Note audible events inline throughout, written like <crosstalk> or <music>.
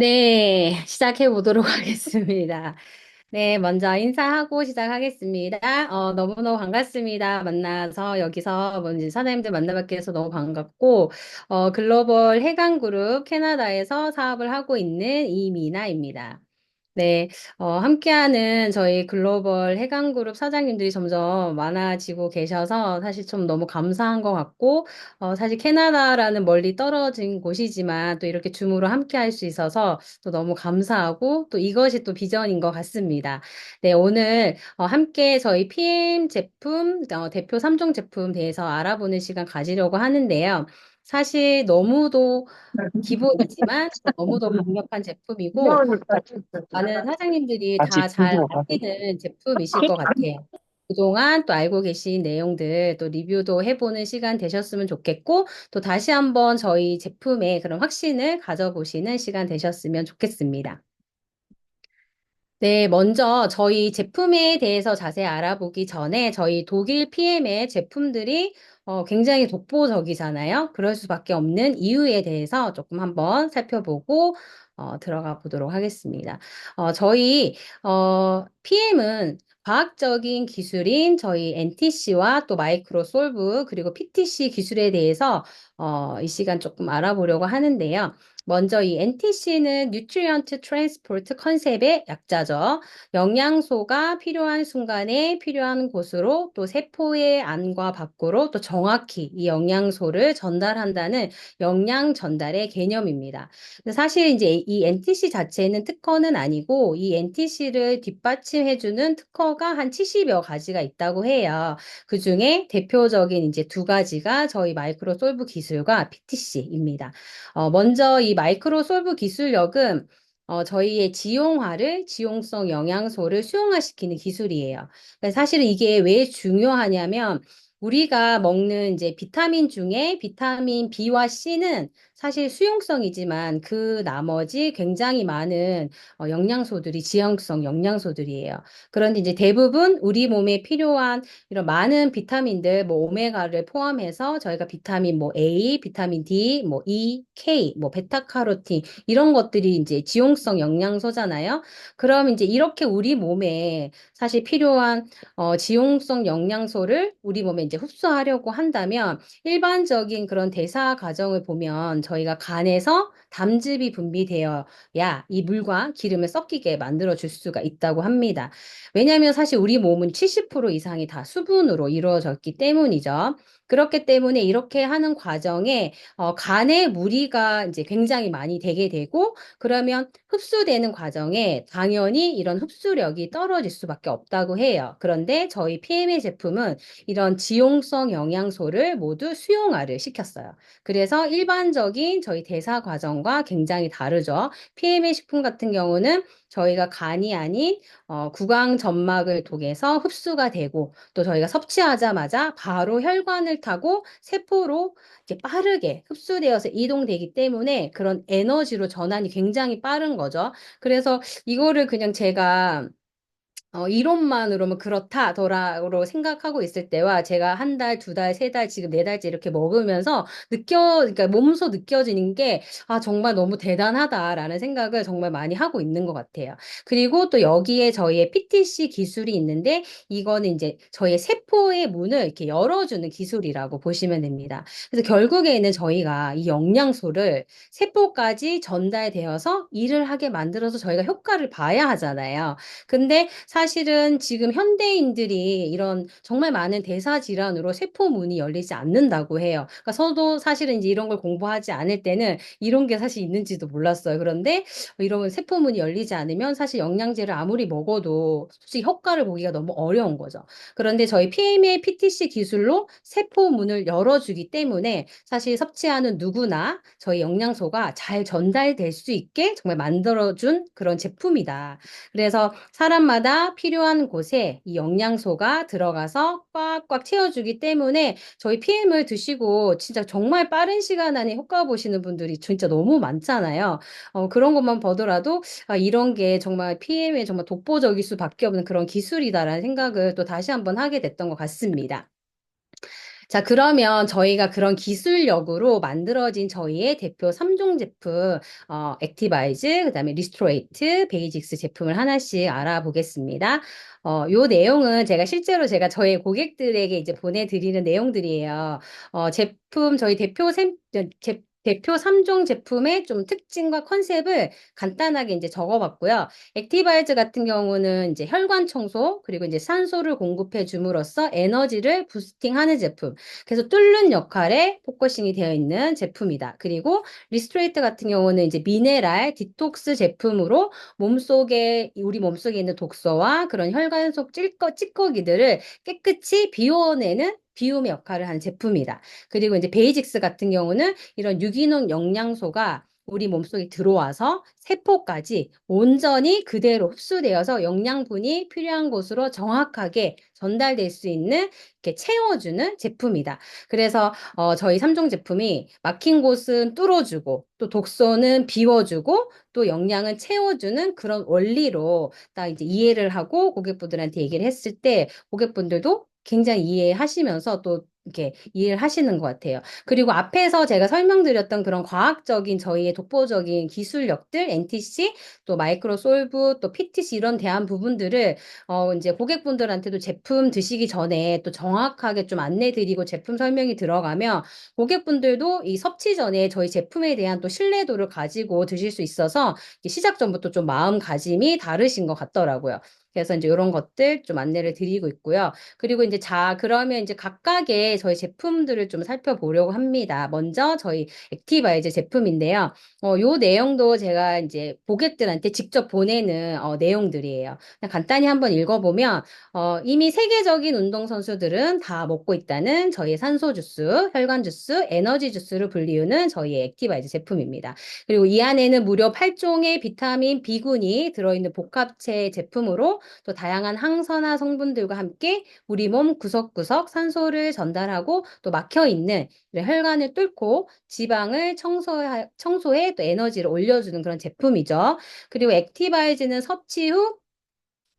네, 시작해 보도록 <laughs> 하겠습니다. 네, 먼저 인사하고 시작하겠습니다. 어, 너무너무 반갑습니다. 만나서 여기서 뭔지 사장님들 만나뵙게 해서 너무 반갑고, 어, 글로벌 해강그룹 캐나다에서 사업을 하고 있는 이미나입니다. 네, 어, 함께하는 저희 글로벌 해강그룹 사장님들이 점점 많아지고 계셔서 사실 좀 너무 감사한 것 같고, 어, 사실 캐나다라는 멀리 떨어진 곳이지만 또 이렇게 줌으로 함께할 수 있어서 또 너무 감사하고 또 이것이 또 비전인 것 같습니다. 네, 오늘 어, 함께 저희 PM 제품, 어, 대표 3종 제품 대해서 알아보는 시간 가지려고 하는데요. 사실 너무도 기본이지만 너무도 강력한 제품이고 많은 사장님들이 다 잘 아시는 제품이실 것 같아요. 그동안 또 알고 계신 내용들 또 리뷰도 해보는 시간 되셨으면 좋겠고 또 다시 한번 저희 제품의 그런 확신을 가져보시는 시간 되셨으면 좋겠습니다. 네, 먼저 저희 제품에 대해서 자세히 알아보기 전에 저희 독일 PM의 제품들이 어, 굉장히 독보적이잖아요. 그럴 수밖에 없는 이유에 대해서 조금 한번 살펴보고 어, 들어가 보도록 하겠습니다. 어, 저희 어, PM은 과학적인 기술인 저희 NTC와 또 마이크로 솔브 그리고 PTC 기술에 대해서 어, 이 시간 조금 알아보려고 하는데요. 먼저 이 NTC는 Nutrient Transport 컨셉의 약자죠. 영양소가 필요한 순간에 필요한 곳으로 또 세포의 안과 밖으로 또 정확히 이 영양소를 전달한다는 영양 전달의 개념입니다. 사실 이제 이 NTC 자체는 특허는 아니고 이 NTC를 뒷받침해주는 특허가 한 70여 가지가 있다고 해요. 그 중에 대표적인 이제 두 가지가 저희 마이크로 솔브 기술과 PTC입니다. 어, 먼저 이 마이크로솔브 기술력은 어, 저희의 지용화를, 지용성 영양소를 수용화시키는 기술이에요. 그러니까 사실은 이게 왜 중요하냐면, 우리가 먹는 이제 비타민 중에 비타민 B와 C는 사실 수용성이지만 그 나머지 굉장히 많은 어, 영양소들이 지용성 영양소들이에요. 그런데 이제 대부분 우리 몸에 필요한 이런 많은 비타민들, 뭐 오메가를 포함해서 저희가 비타민 뭐 A, 비타민 D, 뭐 E, K, 뭐 베타카로틴 이런 것들이 이제 지용성 영양소잖아요. 그럼 이제 이렇게 우리 몸에 사실 필요한 어, 지용성 영양소를 우리 몸에 이제 흡수하려고 한다면 일반적인 그런 대사 과정을 보면 저희가 간에서 담즙이 분비되어야 이 물과 기름을 섞이게 만들어 줄 수가 있다고 합니다. 왜냐하면 사실 우리 몸은 70% 이상이 다 수분으로 이루어졌기 때문이죠. 그렇기 때문에 이렇게 하는 과정에 어, 간에 무리가 이제 굉장히 많이 되게 되고 그러면 흡수되는 과정에 당연히 이런 흡수력이 떨어질 수밖에 없다고 해요. 그런데 저희 PM의 제품은 이런 지용성 영양소를 모두 수용화를 시켰어요. 그래서 일반적인 저희 대사 과정과 굉장히 다르죠. PM의 식품 같은 경우는 저희가 간이 아닌 어, 구강 점막을 통해서 흡수가 되고 또 저희가 섭취하자마자 바로 혈관을 타고 세포로 이렇게 빠르게 흡수되어서 이동되기 때문에 그런 에너지로 전환이 굉장히 빠른 거죠. 그래서 이거를 그냥 제가 어, 이론만으로는 그렇다더라고 생각하고 있을 때와 제가 한 달, 두 달, 세 달, 지금 네 달째 이렇게 먹으면서 느껴, 그러니까 몸소 느껴지는 게, 아, 정말 너무 대단하다라는 생각을 정말 많이 하고 있는 것 같아요. 그리고 또 여기에 저희의 PTC 기술이 있는데, 이거는 이제 저희의 세포의 문을 이렇게 열어주는 기술이라고 보시면 됩니다. 그래서 결국에는 저희가 이 영양소를 세포까지 전달되어서 일을 하게 만들어서 저희가 효과를 봐야 하잖아요. 근데 사 실은 지금 현대인들이 이런 정말 많은 대사 질환으로 세포 문이 열리지 않는다고 해요. 그러니까 저도 사실은 이제 이런 걸 공부하지 않을 때는 이런 게 사실 있는지도 몰랐어요. 그런데 이런 세포 문이 열리지 않으면 사실 영양제를 아무리 먹어도 솔직히 효과를 보기가 너무 어려운 거죠. 그런데 저희 PMA PTC 기술로 세포 문을 열어주기 때문에 사실 섭취하는 누구나 저희 영양소가 잘 전달될 수 있게 정말 만들어준 그런 제품이다. 그래서 사람마다 필요한 곳에 이 영양소가 들어가서 꽉꽉 채워주기 때문에 저희 PM을 드시고 진짜 정말 빠른 시간 안에 효과 보시는 분들이 진짜 너무 많잖아요. 어, 그런 것만 보더라도 아, 이런 게 정말 PM에 정말 독보적일 수밖에 없는 그런 기술이다라는 생각을 또 다시 한번 하게 됐던 것 같습니다. 자, 그러면 저희가 그런 기술력으로 만들어진 저희의 대표 3종 제품, 어, 액티바이즈, 그 다음에 리스토레이트, 베이직스 제품을 하나씩 알아보겠습니다. 어, 요 내용은 제가 실제로 제가 저희 고객들에게 이제 보내드리는 내용들이에요. 어, 제품, 저희 대표 샘, 제, 대표 3종 제품의 좀 특징과 컨셉을 간단하게 이제 적어봤고요. 액티바이즈 같은 경우는 이제 혈관 청소, 그리고 이제 산소를 공급해 줌으로써 에너지를 부스팅하는 제품. 그래서 뚫는 역할에 포커싱이 되어 있는 제품이다. 그리고 리스트레이트 같은 경우는 이제 미네랄 디톡스 제품으로 몸속에, 우리 몸속에 있는 독소와 그런 혈관 속 찌꺼, 찌꺼기들을 깨끗이 비워내는 비움의 역할을 하는 제품이다. 그리고 이제 베이직스 같은 경우는 이런 유기농 영양소가 우리 몸속에 들어와서 세포까지 온전히 그대로 흡수되어서 영양분이 필요한 곳으로 정확하게 전달될 수 있는 이렇게 채워주는 제품이다. 그래서 어, 저희 3종 제품이 막힌 곳은 뚫어주고 또 독소는 비워주고 또 영양은 채워주는 그런 원리로 딱 이제 이해를 하고 고객분들한테 얘기를 했을 때 고객분들도 굉장히 이해하시면서 또 이렇게 이해를 하시는 것 같아요. 그리고 앞에서 제가 설명드렸던 그런 과학적인 저희의 독보적인 기술력들, NTC, 또 마이크로솔브, 또 PTC 이런 대한 부분들을 어 이제 고객분들한테도 제품 드시기 전에 또 정확하게 좀 안내드리고 제품 설명이 들어가면 고객분들도 이 섭취 전에 저희 제품에 대한 또 신뢰도를 가지고 드실 수 있어서 시작 전부터 좀 마음가짐이 다르신 것 같더라고요. 그래서 이제 이런 것들 좀 안내를 드리고 있고요. 그리고 이제 자, 그러면 이제 각각의 저희 제품들을 좀 살펴보려고 합니다. 먼저 저희 액티바이즈 제품인데요. 어, 요 내용도 제가 이제 고객들한테 직접 보내는 어, 내용들이에요. 간단히 한번 읽어보면 어, 이미 세계적인 운동선수들은 다 먹고 있다는 저희의 산소 주스, 혈관 주스, 에너지 주스를 불리우는 저희의 액티바이즈 제품입니다. 그리고 이 안에는 무려 8종의 비타민 B군이 들어있는 복합체 제품으로 또 다양한 항산화 성분들과 함께 우리 몸 구석구석 산소를 전달하고 또 막혀 있는 혈관을 뚫고 지방을 청소해, 청소해 또 에너지를 올려주는 그런 제품이죠. 그리고 액티바이즈는 섭취 후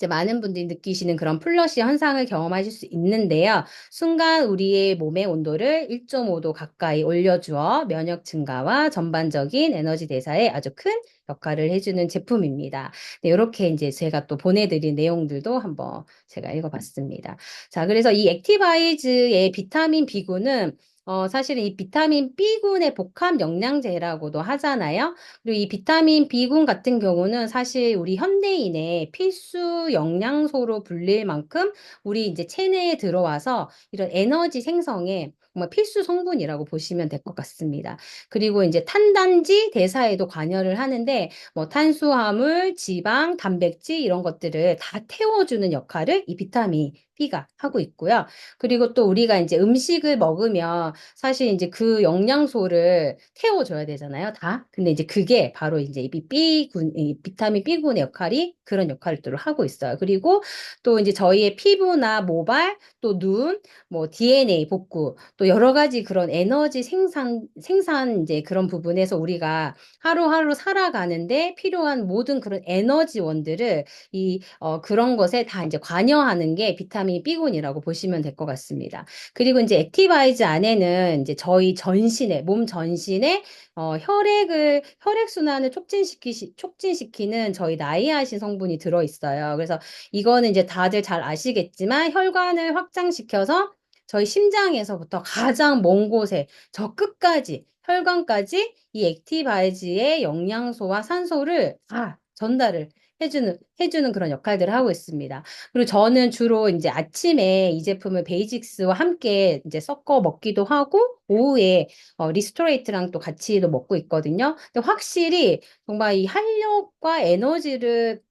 이제 많은 분들이 느끼시는 그런 플러시 현상을 경험하실 수 있는데요. 순간 우리의 몸의 온도를 1.5도 가까이 올려주어 면역 증가와 전반적인 에너지 대사에 아주 큰 역할을 해주는 제품입니다. 네, 이렇게 이제 제가 또 보내드린 내용들도 한번 제가 읽어봤습니다. 자, 그래서 이 액티바이즈의 비타민 B군은 어, 사실은 이 비타민 B군의 복합 영양제라고도 하잖아요. 그리고 이 비타민 B군 같은 경우는 사실 우리 현대인의 필수 영양소로 불릴 만큼 우리 이제 체내에 들어와서 이런 에너지 생성에 정말 필수 성분이라고 보시면 될 것 같습니다. 그리고 이제 탄단지 대사에도 관여를 하는데 뭐 탄수화물, 지방, 단백질 이런 것들을 다 태워주는 역할을 이 비타민 B가 하고 있고요. 그리고 또 우리가 이제 음식을 먹으면 사실 이제 그 영양소를 태워줘야 되잖아요. 다. 근데 이제 그게 바로 이제 이 B군, 이 비타민 B군의 역할이 그런 역할을 또 하고 있어요. 그리고 또 이제 저희의 피부나 모발, 또 눈, 뭐 DNA 복구, 또 여러 가지 그런 에너지 생산, 생산 이제 그런 부분에서 우리가 하루하루 살아가는데 필요한 모든 그런 에너지원들을 이, 어, 그런 것에 다 이제 관여하는 게 비타민 B군이라고 보시면 될 것 같습니다. 그리고 이제 액티바이즈 안에는 이제 저희 전신에, 몸 전신에 어, 혈액을, 혈액순환을 촉진시키, 촉진시키는 저희 나이아신 성분이 들어있어요. 그래서 이거는 이제 다들 잘 아시겠지만 혈관을 확장시켜서 저희 심장에서부터 가장 먼 곳에 저 끝까지 혈관까지 이 액티바이즈의 영양소와 산소를 다 전달을 해주는, 해주는 그런 역할들을 하고 있습니다. 그리고 저는 주로 이제 아침에 이 제품을 베이직스와 함께 이제 섞어 먹기도 하고, 오후에 어, 리스토레이트랑 또 같이도 먹고 있거든요. 근데 확실히 정말 이 활력과 에너지를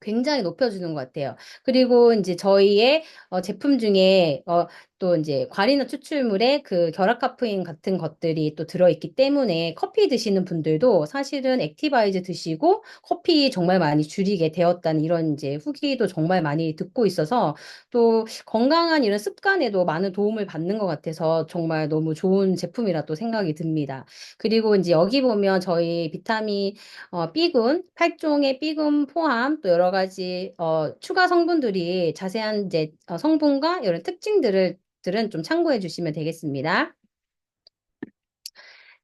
굉장히 높여주는 것 같아요. 그리고 이제 저희의 어, 제품 중에 어, 또 이제 과리너 추출물에 그 결합 카페인 같은 것들이 또 들어있기 때문에 커피 드시는 분들도 사실은 액티바이즈 드시고 커피 정말 많이 줄이게 되었다는 이런 이제 후기도 정말 많이 듣고 있어서 또 건강한 이런 습관에도 많은 도움을 받는 것 같아서 정말 너무 좋은 제품이라 또 생각이 듭니다. 그리고 이제 여기 보면 저희 비타민 어, B군, 8종의 B군 포함 또 여러 가지 어, 추가 성분들이 자세한 이제 어, 성분과 이런 특징들을 것 들은 좀 참고해 주시면 되겠습니다.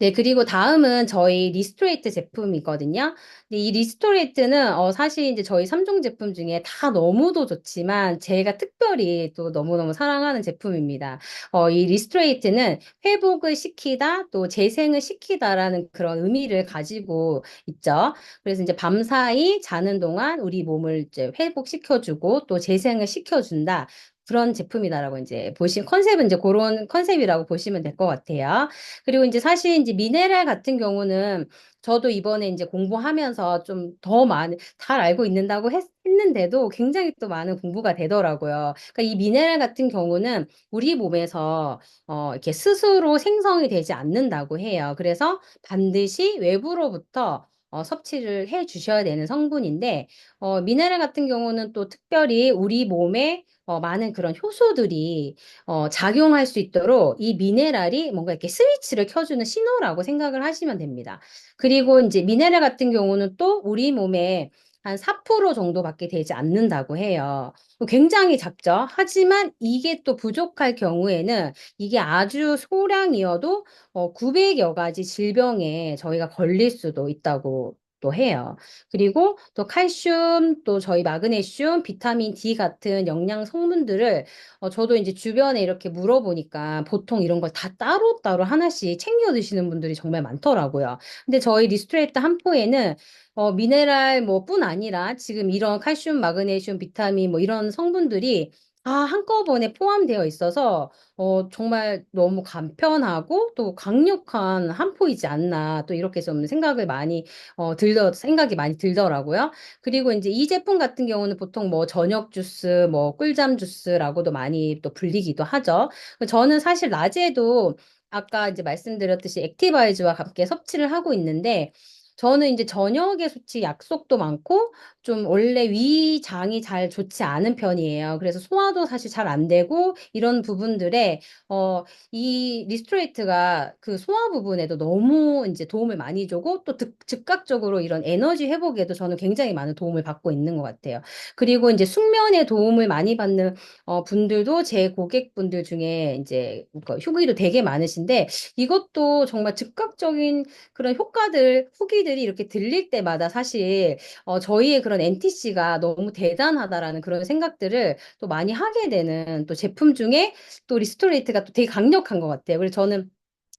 네, 그리고 다음은 저희 리스토레이트 제품이거든요. 근데 이 리스토레이트는 어, 사실 이제 저희 3종 제품 중에 다 너무도 좋지만 제가 특별히 또 너무너무 사랑하는 제품입니다. 어, 이 리스토레이트는 회복을 시키다 또 재생을 시키다라는 그런 의미를 가지고 있죠. 그래서 이제 밤사이 자는 동안 우리 몸을 이제 회복시켜주고 또 재생을 시켜준다. 그런 제품이다라고 이제 보시 컨셉은 이제 그런 컨셉이라고 보시면 될 것 같아요. 그리고 이제 사실 이제 미네랄 같은 경우는 저도 이번에 이제 공부하면서 좀 더 많은, 잘 알고 있는다고 했, 했는데도 굉장히 또 많은 공부가 되더라고요. 그러니까 이 미네랄 같은 경우는 우리 몸에서 어, 이렇게 스스로 생성이 되지 않는다고 해요. 그래서 반드시 외부로부터 어, 섭취를 해 주셔야 되는 성분인데, 어, 미네랄 같은 경우는 또 특별히 우리 몸에 어, 많은 그런 효소들이 어, 작용할 수 있도록 이 미네랄이 뭔가 이렇게 스위치를 켜주는 신호라고 생각을 하시면 됩니다. 그리고 이제 미네랄 같은 경우는 또 우리 몸에 한 4% 정도밖에 되지 않는다고 해요. 굉장히 작죠. 하지만 이게 또 부족할 경우에는 이게 아주 소량이어도 어, 900여 가지 질병에 저희가 걸릴 수도 있다고 또 해요. 그리고 또 칼슘, 또 저희 마그네슘, 비타민 D 같은 영양 성분들을 어, 저도 이제 주변에 이렇게 물어보니까 보통 이런 걸 다 따로따로 하나씩 챙겨 드시는 분들이 정말 많더라고요. 근데 저희 리스트레이트 한 포에는 어, 미네랄 뭐 뿐 아니라 지금 이런 칼슘, 마그네슘, 비타민 뭐 이런 성분들이 다 한꺼번에 포함되어 있어서 어, 정말 너무 간편하고 또 강력한 한 포이지 않나 또 이렇게 좀 생각을 많이 어, 들더 생각이 많이 들더라고요. 그리고 이제 이 제품 같은 경우는 보통 뭐 저녁 주스, 뭐 꿀잠 주스라고도 많이 또 불리기도 하죠. 저는 사실 낮에도 아까 이제 말씀드렸듯이 액티바이즈와 함께 섭취를 하고 있는데 저는 이제 저녁에 솔직히 약속도 많고 좀 원래 위장이 잘 좋지 않은 편이에요. 그래서 소화도 사실 잘 안 되고 이런 부분들에 어, 이 리스토레이트가 그 소화 부분에도 너무 이제 도움을 많이 주고 또 득, 즉각적으로 이런 에너지 회복에도 저는 굉장히 많은 도움을 받고 있는 것 같아요. 그리고 이제 숙면에 도움을 많이 받는 어, 분들도 제 고객분들 중에 이제 그 후기도 되게 많으신데 이것도 정말 즉각적인 그런 효과들, 후기들이 이렇게 들릴 때마다 사실 어, 저희의 그런 NTC가 너무 대단하다라는 그런 생각들을 또 많이 하게 되는 또 제품 중에 또 리스토레이트가 또 되게 강력한 것 같아요. 그래서 저는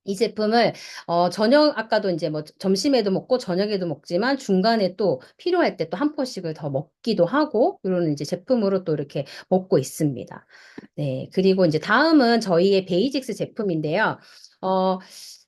이 제품을 어 저녁 아까도 이제 뭐 점심에도 먹고 저녁에도 먹지만 중간에 또 필요할 때 또 한 포씩을 더 먹기도 하고 이런 이제 제품으로 또 이렇게 먹고 있습니다. 네. 그리고 이제 다음은 저희의 베이직스 제품인데요. 어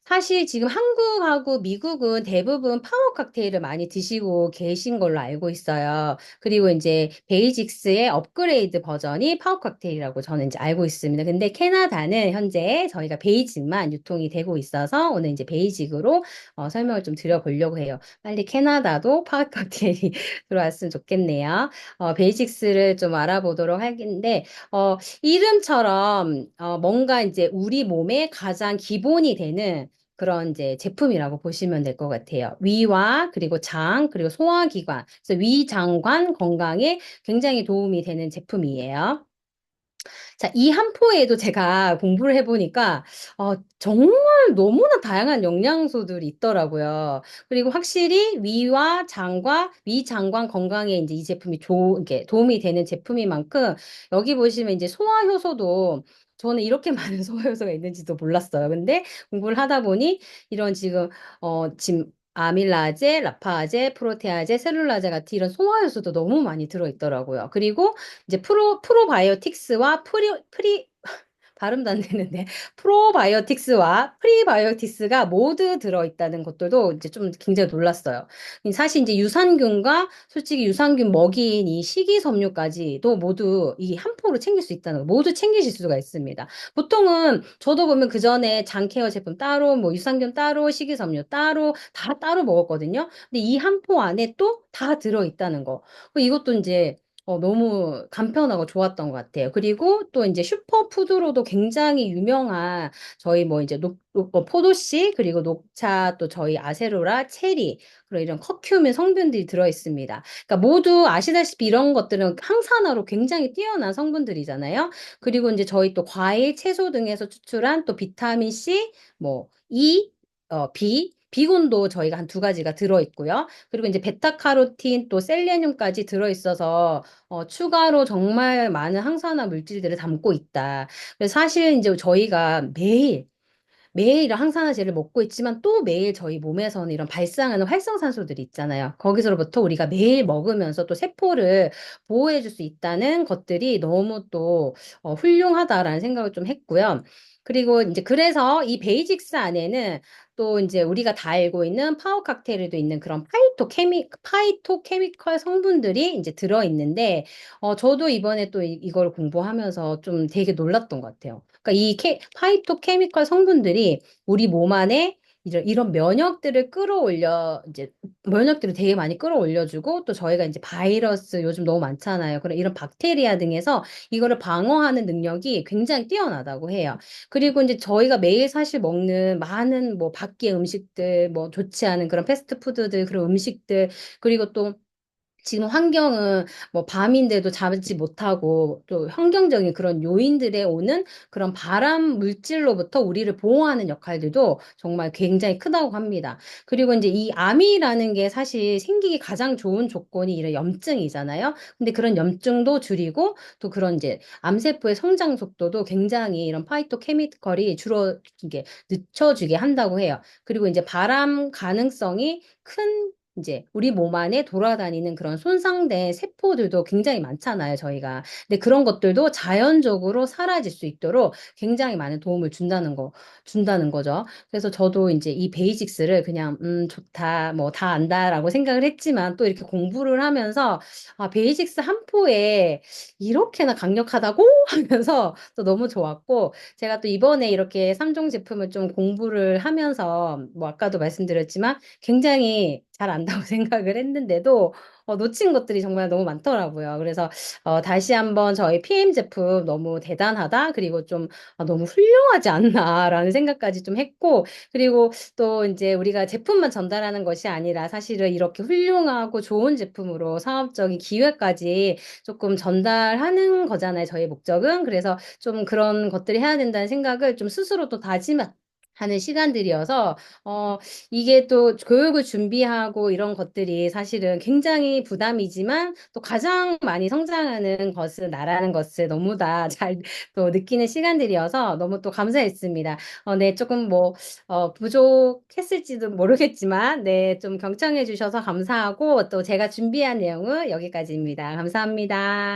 사실 지금 한국하고 미국은 대부분 파워 칵테일을 많이 드시고 계신 걸로 알고 있어요. 그리고 이제 베이직스의 업그레이드 버전이 파워 칵테일이라고 저는 이제 알고 있습니다. 근데 캐나다는 현재 저희가 베이직만 유통이 되고 있어서 오늘 이제 베이직으로 어, 설명을 좀 드려보려고 해요. 빨리 캐나다도 파워 <laughs> 칵테일이 들어왔으면 좋겠네요. 어, 베이직스를 좀 알아보도록 하겠는데, 어, 이름처럼 어, 뭔가 이제 우리 몸에 가장 기본이 되는 그런 이제 제품이라고 보시면 될 것 같아요. 위와 그리고 장 그리고 소화기관 그래서 위장관 건강에 굉장히 도움이 되는 제품이에요. 자, 이 한 포에도 제가 공부를 해보니까, 어, 정말 너무나 다양한 영양소들이 있더라고요. 그리고 확실히 위와 장과 위장관 건강에 이제 이 제품이 조, 이게 도움이 되는 제품인 만큼, 여기 보시면 이제 소화 효소도 저는 이렇게 <laughs> 많은 소화 효소가 있는지도 몰랐어요. 근데 공부를 하다 보니 이런 지금, 어, 지금 아밀라제, 라파제, 프로테아제, 셀룰라제 같은 이런 소화 효소도 너무 많이 들어 있더라고요. 그리고 이제 프로, 프로바이오틱스와 프리, 프리, 발음도 안 되는데 프로바이오틱스와 프리바이오틱스가 모두 들어있다는 것들도 이제 좀 굉장히 놀랐어요. 사실 이제 유산균과 솔직히 유산균 먹이인 이 식이섬유까지도 모두 이 한 포로 챙길 수 있다는 거 모두 챙기실 수가 있습니다. 보통은 저도 보면 그 전에 장케어 제품 따로 뭐 유산균 따로 식이섬유 따로 다 따로 먹었거든요. 근데 이 한 포 안에 또 다 들어있다는 거. 이것도 이제 어, 너무 간편하고 좋았던 것 같아요. 그리고 또 이제 슈퍼푸드로도 굉장히 유명한 저희 뭐 이제 녹, 녹- 어, 포도씨, 그리고 녹차, 또 저희 아세로라, 체리, 그리고 이런 커큐민 성분들이 들어있습니다. 그러니까 모두 아시다시피 이런 것들은 항산화로 굉장히 뛰어난 성분들이잖아요. 그리고 이제 저희 또 과일, 채소 등에서 추출한 또 비타민 C, 뭐 E, 어, B, 비곤도 저희가 한 두 가지가 들어있고요. 그리고 이제 베타카로틴 또 셀레늄까지 들어있어서 어, 추가로 정말 많은 항산화 물질들을 담고 있다. 그래서 사실 이제 저희가 매일 매일 항산화제를 먹고 있지만 또 매일 저희 몸에서는 이런 발생하는 활성산소들이 있잖아요. 거기서부터 우리가 매일 먹으면서 또 세포를 보호해 줄 수 있다는 것들이 너무 또 어, 훌륭하다라는 생각을 좀 했고요. 그리고 이제 그래서 이 베이직스 안에는 또 이제 우리가 다 알고 있는 파워 칵테일에도 있는 그런 파이토 케미 파이토 케미컬 성분들이 이제 들어 있는데 어 저도 이번에 또 이, 이걸 공부하면서 좀 되게 놀랐던 것 같아요. 그러니까 이 케, 파이토 케미컬 성분들이 우리 몸 안에 이런, 이런 면역들을 끌어올려, 이제, 면역들을 되게 많이 끌어올려주고, 또 저희가 이제 바이러스 요즘 너무 많잖아요. 그런 이런 박테리아 등에서 이거를 방어하는 능력이 굉장히 뛰어나다고 해요. 그리고 이제 저희가 매일 사실 먹는 많은 뭐 밖의 음식들, 뭐 좋지 않은 그런 패스트푸드들, 그런 음식들, 그리고 또 지금 환경은 뭐 밤인데도 자지 못하고 또 환경적인 그런 요인들에 오는 그런 발암 물질로부터 우리를 보호하는 역할들도 정말 굉장히 크다고 합니다. 그리고 이제 이 암이라는 게 사실 생기기 가장 좋은 조건이 이런 염증이잖아요. 근데 그런 염증도 줄이고 또 그런 이제 암세포의 성장 속도도 굉장히 이런 파이토케미컬이 줄어 이게 늦춰주게 한다고 해요. 그리고 이제 발암 가능성이 큰 이제 우리 몸 안에 돌아다니는 그런 손상된 세포들도 굉장히 많잖아요, 저희가. 근데 그런 것들도 자연적으로 사라질 수 있도록 굉장히 많은 도움을 준다는 거, 준다는 거죠. 그래서 저도 이제 이 베이직스를 그냥, 음, 좋다, 뭐 다 안다라고 생각을 했지만 또 이렇게 공부를 하면서, 아, 베이직스 한 포에 이렇게나 강력하다고 <laughs> 하면서 또 너무 좋았고, 제가 또 이번에 이렇게 3종 제품을 좀 공부를 하면서, 뭐 아까도 말씀드렸지만, 굉장히 잘 안다고 <laughs> 생각을 했는데도 어, 놓친 것들이 정말 너무 많더라고요. 그래서 어, 다시 한번 저희 PM 제품 너무 대단하다. 그리고 좀 아, 너무 훌륭하지 않나라는 생각까지 좀 했고 그리고 또 이제 우리가 제품만 전달하는 것이 아니라 사실은 이렇게 훌륭하고 좋은 제품으로 사업적인 기회까지 조금 전달하는 거잖아요. 저희 목적은. 그래서 좀 그런 것들을 해야 된다는 생각을 좀 스스로 또 다짐 하는 시간들이어서 어 이게 또 교육을 준비하고 이런 것들이 사실은 굉장히 부담이지만 또 가장 많이 성장하는 것은 나라는 것을 너무나 <laughs> 잘또 느끼는 시간들이어서 너무 또 감사했습니다. 어, 네, 조금 뭐 어, 부족했을지도 모르겠지만 네, 좀 경청해 주셔서 감사하고 또 제가 준비한 내용은 여기까지입니다. 감사합니다.